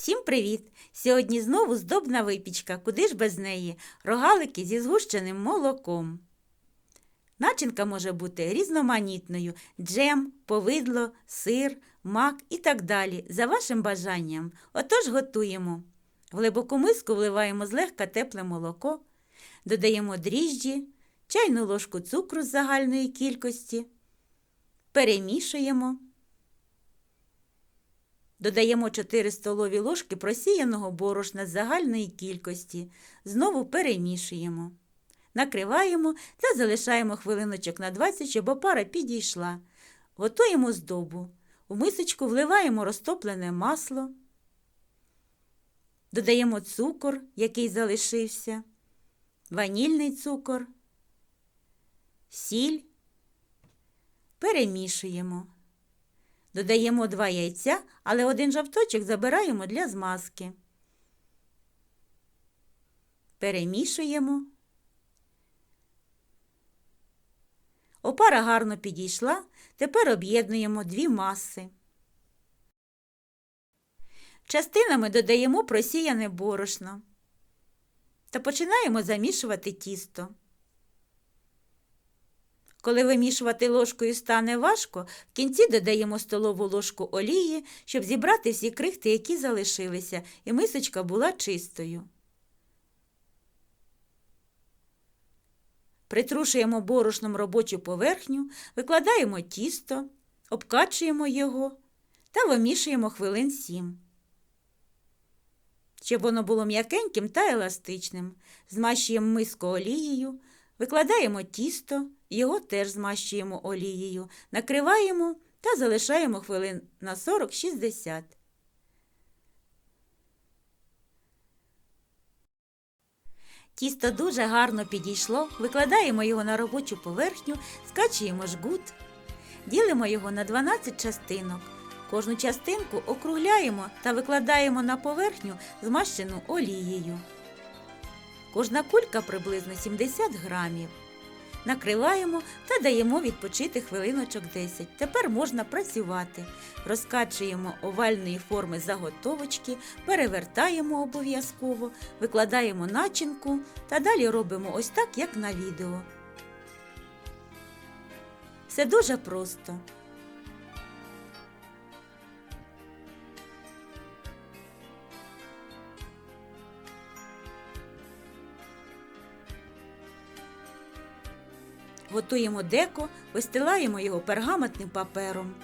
Всім привіт! Сьогодні знову здобна випічка, куди ж без неї, рогалики зі згущеним молоком. Начинка може бути різноманітною: джем, повидло, сир, мак і так далі, за вашим бажанням. Отож готуємо. В глибоку миску вливаємо злегка тепле молоко, додаємо дріжджі, чайну ложку цукру з загальної кількості, перемішуємо. Додаємо 4 столові ложки просіяного борошна з загальної кількості. Знову перемішуємо. Накриваємо та залишаємо хвилиночок на 20, щоб опара підійшла. Готуємо здобу. У мисочку вливаємо розтоплене масло. Додаємо цукор, який залишився, ванільний цукор, сіль. Перемішуємо. Додаємо два яйця, але один жовточок забираємо для змазки. Перемішуємо. Опара гарно підійшла. Тепер об'єднуємо дві маси. Частинами додаємо просіяне борошно та починаємо замішувати тісто. Коли вимішувати ложкою стане важко, в кінці додаємо столову ложку олії, щоб зібрати всі крихти, які залишилися, і мисочка була чистою. Притрушуємо борошном робочу поверхню, викладаємо тісто, обкачуємо його та вимішуємо хвилин 7. Щоб воно було м'якеньким та еластичним. Змащуємо миску олією, викладаємо тісто, його теж змащуємо олією, накриваємо та залишаємо хвилин на 40-60. Тісто дуже гарно підійшло, викладаємо його на робочу поверхню, скачуємо жгут, ділимо його на 12 частинок. Кожну частинку округляємо та викладаємо на поверхню, змащену олією. Кожна кулька приблизно 70 грамів. Накриваємо та даємо відпочити хвилиночок 10. Тепер можна працювати. Розкачуємо овальної форми заготовочки, перевертаємо обов'язково, викладаємо начинку та далі робимо ось так, як на відео. Все дуже просто. Готуємо деко, вистилаємо його пергаментним папером.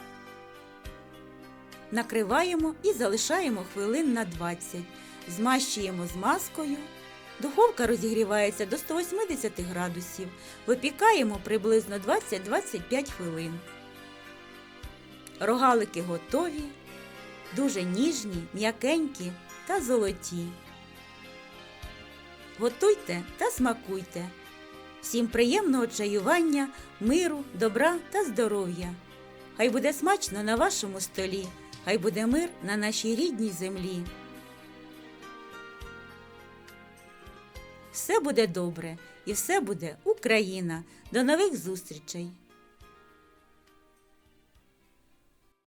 Накриваємо і залишаємо хвилин на 20. Змащуємо змазкою. Духовка розігрівається до 180 градусів. Випікаємо приблизно 20-25 хвилин. Рогалики готові, дуже ніжні, м'якенькі та золоті. Готуйте та смакуйте. Всім приємного чаювання, миру, добра та здоров'я. Хай буде смачно на вашому столі, хай буде мир на нашій рідній землі. Все буде добре і все буде Україна. До нових зустрічей!